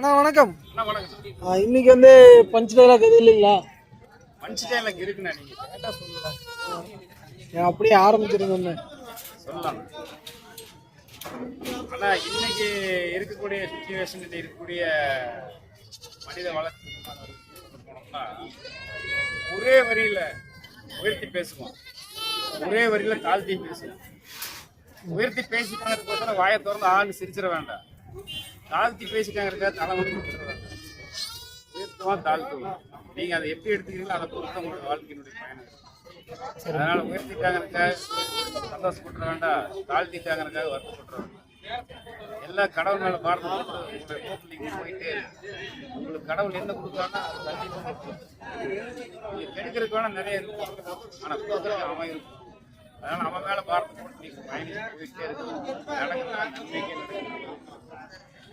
அண்ணா வணக்கம். அண்ணா இன்னைக்கு வந்து பஞ்ச் டைலாக் எதுவும் இல்லைங்களா? மனுஷன் எனக்கு இருக்குண்ணா நீங்க. கேட்டா சொல்லலாம் அப்படியே ஆரம்பிச்சிருந்தேன் சொல்லலாம். ஆனா இன்னைக்கு இருக்கக்கூடிய சுச்சுவேஷன் இருக்கக்கூடிய மனித வளர்ச்சி போனோம்னா ஒரே வரியில உயர்த்தி பேசுவோம். ஒரே வரியில தாழ்த்தி பேசுவோம். உயர்த்தி பேசிட்டாங்க வாயை திறந்து ஆள் சிரிச்சிட வேண்டாம். தாழ்த்தி பேசிட்டாங்க இருக்கா தலைமுடி கொடுத்துட தாழ்த்துவோம் நீங்க அதை எப்படி எடுத்துக்கிறீங்களோ அதை பொறுத்து உங்களோட வாழ்க்கையினுடைய பயணம் அதனால உயர்த்திட்டாங்கறதுக்காக சந்தோஷப்பட்டுற வேண்டாம் தாழ்த்திட்டாங்கறதுக்காக வருத்தப்பட்டுற வேண்டாம் எல்லா கடவுள் மேல பாரத உங்களுடைய போக்கில் நீங்க போயிட்டே உங்களுக்கு கடவுள் என்ன கொடுக்குறான்னா அது கண்டிப்பாக கொடுக்கும். நீங்க கெடுக்கிறதுக்கு வேணா நிறைய இருக்கும் ஆனா கொடுக்கறதுக்கு அவன் இருக்கும் அதனால அவன் மேல பாரத்தை போட்டு நீங்க பயணிச்சு போயிட்டே இருக்கணும். நடக்கிறாங்க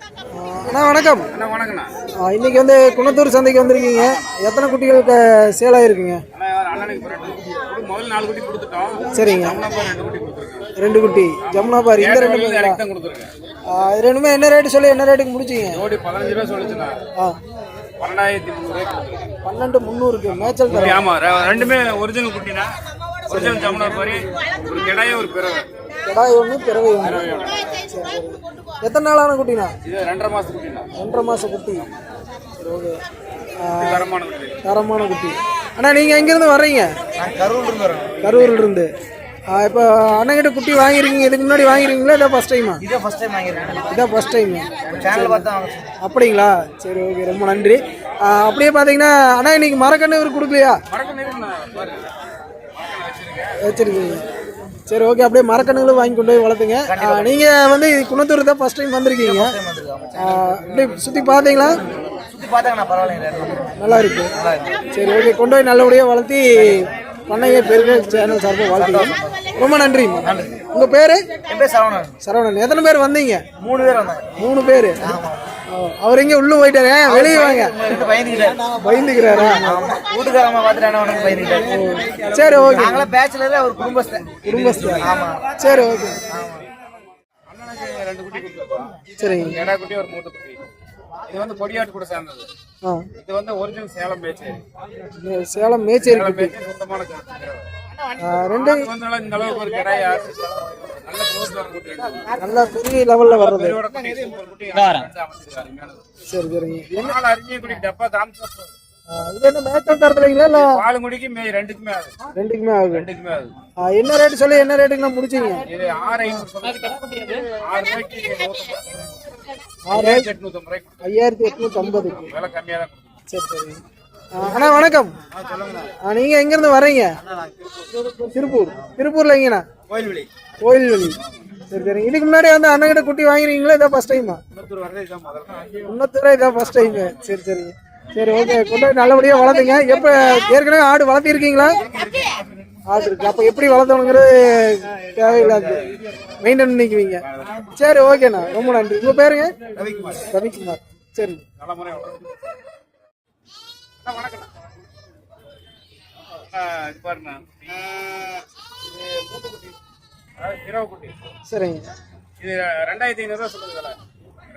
அண்ணா வணக்கம். அண்ணா வணக்கண்ணா ஆ, இன்னைக்கு வந்து குணத்தூர் சந்தைக்கு வந்திருக்கீங்க. எத்தனை குட்டிகளுக்கு சேல் ஆயிருக்குங்க முதல்ல நாலு குட்டி கொடுத்துட்டோம். சரிங்க. ரெண்டு குட்டி கொடுத்துருக்கேன். ரெண்டு குட்டி. ஜமுனா பாரு இந்த ரெண்டு கேட்ட ரெண்டுமே என்ன ரேட்டு சொல்லி என்ன ரேட்டுக்கு முடிச்சிங்க? ஜோடி பதினஞ்சு ரூபா சொல்லிச்சுண்ணா. ஆ. பன்னெண்டாயிரத்தி கொடுத்துருக்கேன். பன்னெண்டு முந்நூறுக்கு மேய்ச்சல் குட்டி, தரம். ஆமா ரெ- ரெண்டுமே ஒரிஜினல் குட்டினா ஒரிஜினல் ஜமுனார் மாதிரி ஒரு கிடாய ஒரு பிறவை கிடாய் ஒன்று பிறவை ஒன்று சரி எத்தனை நாளான குட்டினா? இது ரெண்டரை மாசம் குட்டினா ஒன்றரை மாச குட்டி. சரி ஓகே. தரமான குட்டி. தரமான குட்டி. அண்ணா நீங்கள் எங்கேருந்து வர்றீங்க? கரூர்ல இருந்து வரேன் கரூர்ல இருந்து ஆ, இப்போ அண்ணங்கிட்ட குட்டி வாங்கிருக்கீங்க. இதுக்கு முன்னாடி வாங்கிருக்கீங்களா? இதான் ஃபர்ஸ்ட் டைமா இதே ஃபர்ஸ்ட் டைம் வாங்கியிருக்கேன். இதான் ஃபர்ஸ்ட் டைம் சேனல் பார்த்து அப்படிங்களா? சரி ஓகே. ரொம்ப நன்றி. அப்படியே பார்த்தீங்கன்னா அண்ணா இன்னைக்கு மரக்கன்று இவர் கொடுக்கலையா? வச்சிருக்கீங்க. சரி ஓகே அப்படியே மரக்கன்றுகளும் வாங்கி கொண்டு போய் வளர்த்துங்க. ஆ, நீங்க வந்து குணத்தூர் தான் ஃபர்ஸ்ட் டைம் வந்திருக்கீங்க. அப்படியே சுற்றி பார்த்தீங்களா? பரவாயில்லைங்க நல்லா இருக்கு. சரி ஓகே கொண்டு போய் நல்லபடியாக வளர்த்தி பண்ணைய பெருக சேனல் சார்பாக வாழ்த்துங்க. ரொம்ப நன்றி. உங்க பேரு? என் பேர் சரவணன். சரவணன். எத்தனை பேர் வந்தீங்க? மூணு பேர் வந்தாங்க மூணு பேர். அவர் எங்க உள்ள போயிட்டாரு? வெளியே வாங்க. பயந்துக்கிறாரா? வீட்டுக்காரம்மா பார்த்துட்டு என்ன உனக்கு பயந்துக்கிட்டாரு. சரி ஓகே. நாங்களாம் பேச்சுலர் அவர் குடும்பஸ்தன் குடும்பஸ்தர். சரி ஓகே. ரெண்டு குட்டி சரிங்க கிடா குட்டி ஒரு மூத்த குட்டி இது வந்து கொடியாட்டு கூட சேர்ந்தது. இது வந்து ஒரிஜினல் சேலம் மேச்சேரி. சேலம் பேச்சு சுத்தமான ரெண்டு இந்த அளவுக்கு ஒரு கிடாய் ஆச்சு. நல்ல பெரிய லெவல்ல வர்றது. சரி சரிங்க இது என்ன மேய்ச்சல் தரத்துலீங்களா இல்ல? பால் குடிக்கு மே ரெண்டுக்குமே ஆகுது. ரெண்டுக்குமே ஆகுது. ரெண்டுக்குமே ஆகுது. ஆ, என்ன ரேட் சொல்லி என்ன ரேட்டுக்கு நான் முடிச்சீங்க? இது ஆறு ஆயிரத்தி எட்நூத்தம்பது. ஐயாயிரத்தி எட்நூத்தி ஐம்பதுக்கு விலை கம்மியாக தான். சரி சரி. அண்ணா வணக்கம். நீங்க எங்க இருந்து வர்றீங்க? திருப்பூர். திருப்பூர்ல எங்கண்ணா? கோயில்வெளி. கோயில்வெளி சரி சரி. இதுக்கு முன்னாடி வந்து அண்ணங்கிட்ட குட்டி வாங்குறீங்களா இதான் ஃபர்ஸ்ட் டைமா இன்னொருத்தர் வரதே இதான் இன்னொருத்தர இதான் ஃபர்ஸ்ட் டைமு சரி சரி. சரி ஓகே கொண்டு போய் வளர்த்துங்க. எப்போ ஏற்கனவே ஆடு வளர்த்திருக்கீங்களா? ஆடு இருக்கு. அப்போ எப்படி வளர்த்தணுங்கிறது தேவையில்லாது. மெயின்டைன் பண்ணிக்குவீங்க. சரி ஓகேண்ணா ரொம்ப நன்றி. உங்க பேருங்க? ரவிக்குமார். சரி. வணக்கம் இரவு குட்டி சரிங்க. இது ரெண்டாயிரத்தி ஐநூறுரூவா சொல்லுங்க விலை.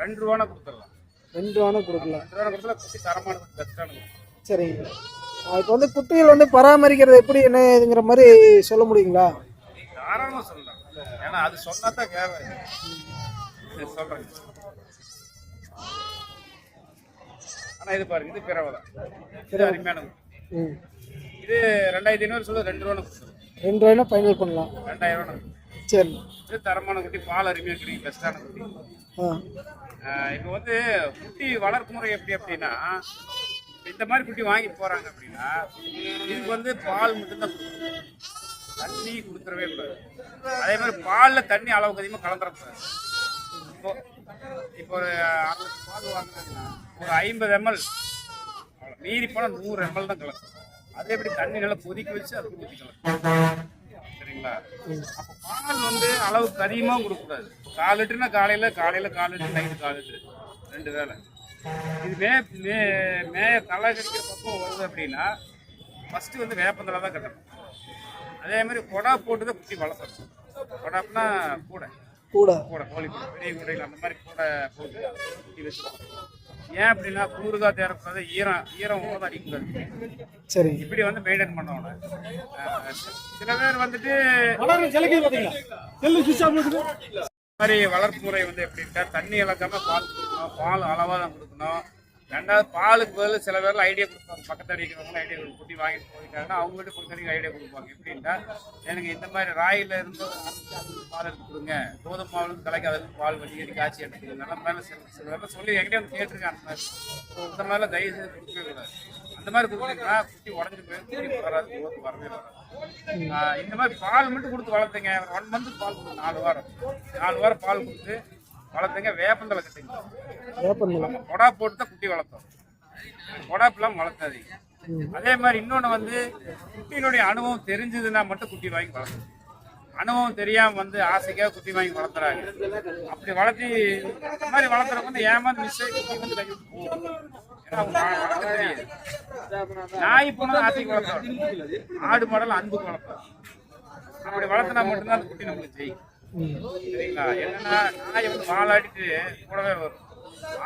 ரெண்டு ரூபானா கொடுத்துடலாம். ரெண்டு ரூபானா கொடுக்கலாம் ரெண்டு ரூபா கொடுத்தா குட்டி தரமான குட்டி பெஸ்ட்டான குட்டி. சரிங்க. இப்போ வந்து குட்டிகள் வந்து பராமரிக்கிறது எப்படி என்ன இதுங்கிற மாதிரி சொல்ல முடியுங்களா? தாராளமாக சொல்லலாம். ஏன்னா அது சொன்னா தான் கேட்க சொல்றேன். ஆனா இது பாருங்க இது பிறவை தான். இது அருமையான இது ரெண்டாயிரத்தி ஐநூறு சொல்ல ரெண்டு ரூபா ரெண்டு ரூபாய்னா ஃபைனல் பண்ணலாம். ரெண்டாயிரம் ரூபா சரி. தரமான குட்டி பால் அருமையாக கிடைக்கும் பெஸ்ட்டான குட்டி. இப்போ வந்து குட்டி வளர்ப்பு முறை எப்படி அப்படின்னா இந்த மாதிரி குட்டி வாங்கி போறாங்க அப்படின்னா இதுக்கு வந்து பால் மட்டும்தான் தண்ணி கொடுத்துடவே கூடாது. அதே மாதிரி பாலில் தண்ணி அளவுக்கு அதிகமாக கலந்துடக்கூடாது இப்போ இப்போ ஒரு அறுபது பால் வாங்கினாங்கன்னா ஒரு ஐம்பது எம்எல் மீறி போனால் நூறு எம்எல் தான் கலக்கும். அதே எப்படி தண்ணி நல்லா கொதிக்க வச்சு அது ஊற்றி கலக்கும். சரிங்களா அப்போ பால் வந்து அளவுக்கு அதிகமாக கொடுக்கக்கூடாது. கால் லிட்டர்னா காலையில் காலையில் கால் லிட்டர் நைட்டு கால் லிட்டர். ரெண்டு வேளை. இது மே மே மேய தலை கடிக்கிற பக்கம் வருது அப்படின்னா ஃபஸ்ட்டு வந்து வேப்பந்தலை தான் கட்டணும். அதே மாதிரி கொடா போட்டு தான் குட்டி வளர்த்தணும் கொடாப்னா கூடை. கூட. கூடை கோழி கூடை பெரிய கூடைகள் அந்த மாதிரி கூடை போட்டு குட்டி ஏன் அப்படின்னா குளிர்கா தேரக்கூடாது ஈரம் ஈரம் அடிக்கூடாது சரி. இப்படி வந்து மெயின்டைன் பண்ணணும். சில பேர் வந்துட்டு மாதிரி வளர்ப்பு முறை வந்து எப்படின்னா தண்ணி இழக்காம பால் கொடுக்கணும் பால் அளவாக தான் கொடுக்கணும். ரெண்டாவது பாலுக்கு பதில் சில பேர்ல ஐடியா கொடுப்பாங்க. பக்கத்து அடிக்கிறவங்க ஐடியா குட்டி வாங்கிட்டு போயிருக்காங்கன்னா அவங்ககிட்ட பொறுத்தவரைக்கும் ஐடியா கொடுப்பாங்க. எப்படின்னா எனக்கு இந்த மாதிரி ராயில இருந்து பால் எடுத்து கொடுங்க. கோதுமை மாவுல கலக்கி அதுக்கு பால் வடிகடி காய்ச்சி எடுத்து நல்ல அந்த மாதிரி சில சில பேர்லாம் சொல்லி என்கிட்ட வந்து கேட்டிருக்கேன் அந்த மாதிரி. மாதிரிலாம் தயவு செய்து கொடுக்கவே கூடாது. அந்த மாதிரி கொடுத்தீங்கன்னா குட்டி உடஞ்சி போய் குட்டி வராது ஓட்டு வரவே வராது இந்த மாதிரி பால் மட்டும் கொடுத்து வளர்த்துங்க. ஒன் மந்த் பால் கொடுத்து நாலு வாரம். நாலு வாரம் பால் கொடுத்து வளர்த்துங்க வேப்பந்தலை கட்டுங்க வேப்பந்தலை கொடா போட்டு தான் குட்டி வளர்த்தோம். கொடாப்பெல்லாம் வளர்த்தாதீங்க அதே மாதிரி இன்னொன்று வந்து குட்டியினுடைய அனுபவம் தெரிஞ்சதுன்னா மட்டும் குட்டி வாங்கி வளர்க்கணும். அனுபவம் தெரியாம வந்து ஆசைக்காக குட்டி வாங்கி வளர்த்துறாங்க. அப்படி வளர்த்தி இந்த மாதிரி வளர்த்துறவங்க வந்து ஏமாந்து மிஸ் ஆகி குட்டி வந்து கை தெரியாது நாய் போனது ஆசைக்கு வளர்த்தோம். ஆடு மாடல் அன்புக்கு வளர்த்தோம் அப்படி வளர்த்தினா மட்டும்தான் அந்த குட்டி நம்மளுக்கு ஜெயிக்கும். சரிங்களா? என்னன்னா நாய் வந்து வாழாடிட்டு கூடவே வரும்.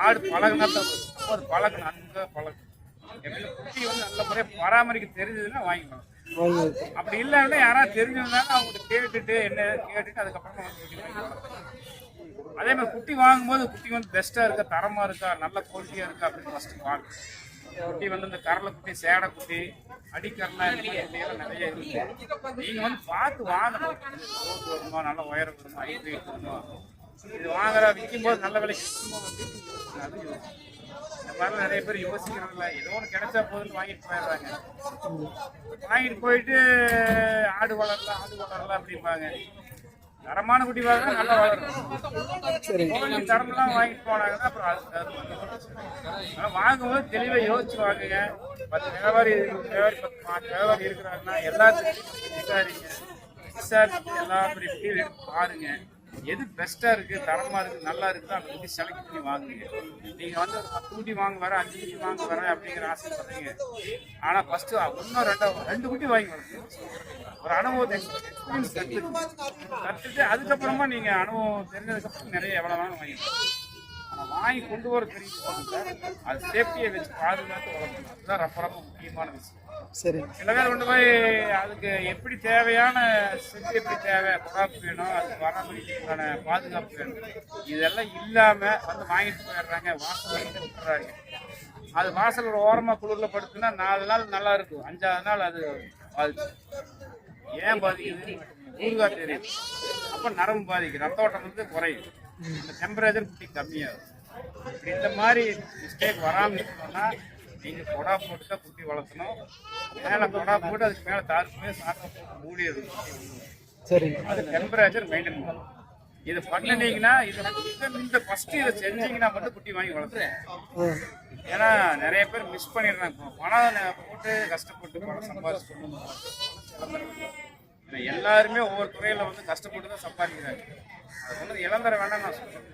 ஆடு பழகுனா தான் வரும். அப்போ அது பழகணும் அன்புக்காக பழகணும் எப்படின்னா குட்டி வந்து நல்ல முறையாக பராமரிக்க தெரிஞ்சதுன்னா வாங்கிக்கலாம் அப்படி இல்லைன்னா யாராவது தெரிஞ்சிருந்தாலும் அவங்கள்ட்ட கேட்டுட்டு என்ன கேட்டுட்டு அதுக்கப்புறமா அதே மாதிரி குட்டி வாங்கும்போது குட்டி வந்து பெஸ்ட்டாக இருக்கா தரமாக இருக்கா நல்ல குவாலிட்டியாக இருக்கா அப்படின்னு ஃபஸ்ட்டு வாங்க குட்டி வந்து இந்த கரலை குட்டி சேடை குட்டி அடிக்கரலாம் இந்த மாதிரி குட்டியெல்லாம் நிறைய இருக்குது நீங்கள் வந்து பார்த்து வாங்கணும். ரோட்டு வருமா நல்ல உயரம் வருமா ஹைட் வெயிட் வருமா? இது வாங்குற விற்கும் போது நல்ல விலைக்கு விற்குமா அது இந்த மாதிரிலாம் நிறைய பேர் யோசிக்கிறதில்ல ஏதோ ஒன்று கிடைச்சா போதுன்னு வாங்கிட்டு போயிடுறாங்க. வாங்கிட்டு போயிட்டு ஆடு வளரலாம் ஆடு வளரலாம் அப்படிம்பாங்க. தரமான குட்டி வாங்க நல்லா வளரும் சரி. கோழி தரம்லாம் வாங்கிட்டு போனாங்கன்னா அப்புறம் வாங்கும்போது தெளிவாக யோசிச்சு வாங்குங்க. பத்து வியாபாரி வியாபாரி பத்து வியாபாரி இருக்கிறாங்கன்னா எல்லாத்துக்கும் விசாரிங்க. விசாரிச்சு எல்லா பெரிய பாருங்க. எது பெஸ்ட்டாக இருக்குது தரமாக இருக்குது நல்லா இருக்குது அந்த பற்றி செலக்ட் பண்ணி வாங்குங்க. நீங்கள் வந்து ஒரு பத்து குட்டி வாங்க வரேன் அஞ்சு குட்டி வாங்க வரேன் அப்படிங்கிற ஆசைப்படுறீங்க ஆனால் ஃபஸ்ட்டு ஒன்றும் ரெண்டாவது ரெண்டு குட்டி வாங்கி வரணும் ஒரு அனுபவத்தை எக்ஸ்பீரியன்ஸ் கற்றுட்டு கற்றுட்டு அதுக்கப்புறமா நீங்கள் அனுபவம் தெரிஞ்சதுக்கப்புறம் நிறைய எவ்வளோ வேணாலும் வாங்கிக்கலாம். வாங்கி கொண்டு வர தெரியுது அது சேஃப்டியை வச்சு பாதுகாத்து வளர்க்கணும். அதுதான் ரொம்ப ரொம்ப முக்கியமான விஷயம். சரி. சில பேர் கொண்டு போய் அதுக்கு எப்படி தேவையான செட்டு எப்படி தேவை குழாப்பு வேணும் அதுக்கு பராமரிப்புக்கான பாதுகாப்பு வேணும். இதெல்லாம் இல்லாமல் வந்து வாங்கிட்டு போயிடுறாங்க. வாசல் விட்டுறாங்க. அது வாசல் ஓரமாக குளிரில் படுத்துனா நாலு நாள் நல்லா இருக்கும். அஞ்சாவது நாள் அது பாதிச்சு ஏன் பாதிக்குது ஊறுகா தெரியும். அப்போ நரம்பு பாதிக்கும். ரத்த ஓட்டம் வந்து குறையும். இந்த டெம்பரேச்சர் குட்டி கம்மியாகும். இப்படி இந்த மாதிரி மிஸ்டேக் வராமல் இருக்கணும்னா நீங்கள் கொடா போட்டு தான் குட்டி வளர்த்தணும் மேலே கொடா போட்டு அதுக்கு மேலே தாருக்குமே சாக்கை போட்டு மூடிடணும் சரி. அது டெம்பரேச்சர் மெயின்டைன் பண்ணணும். இது பண்ணினீங்கன்னா இது இந்த ஃபஸ்ட்டு இதை செஞ்சீங்கன்னா மட்டும் குட்டி வாங்கி வளர்த்துறேன். ஏன்னா நிறைய பேர் மிஸ் பண்ணிடுறாங்க. பணம் போட்டு கஷ்டப்பட்டு பணம் சம்பாதிச்சு எல்லாருமே ஒவ்வொரு துறையில் வந்து கஷ்டப்பட்டு தான் சம்பாதிக்கிறாங்க. அது வந்து இழந்துட வேண்டாம் நான் சொல்றேன்.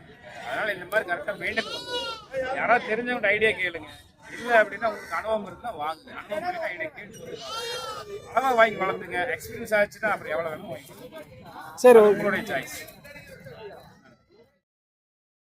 அதனால இந்த மாதிரி கரெக்டாக மெயின்டைன் பண்ணுங்க யாராவது தெரிஞ்சவங்க ஐடியா கேளுங்க. இல்லை அப்படின்னா உங்களுக்கு அனுபவம் இருந்தால் வாங்குங்க அனுபவம் இல்லைன்னா ஐடியா கேட்டு அளவாக வாங்கி வளர்த்துங்க. எக்ஸ்பீரியன்ஸ் ஆச்சுன்னா அப்புறம் எவ்வளோ வேணும் வாங்கிக்கோங்க. சரி உங்களுடைய சாய்ஸ்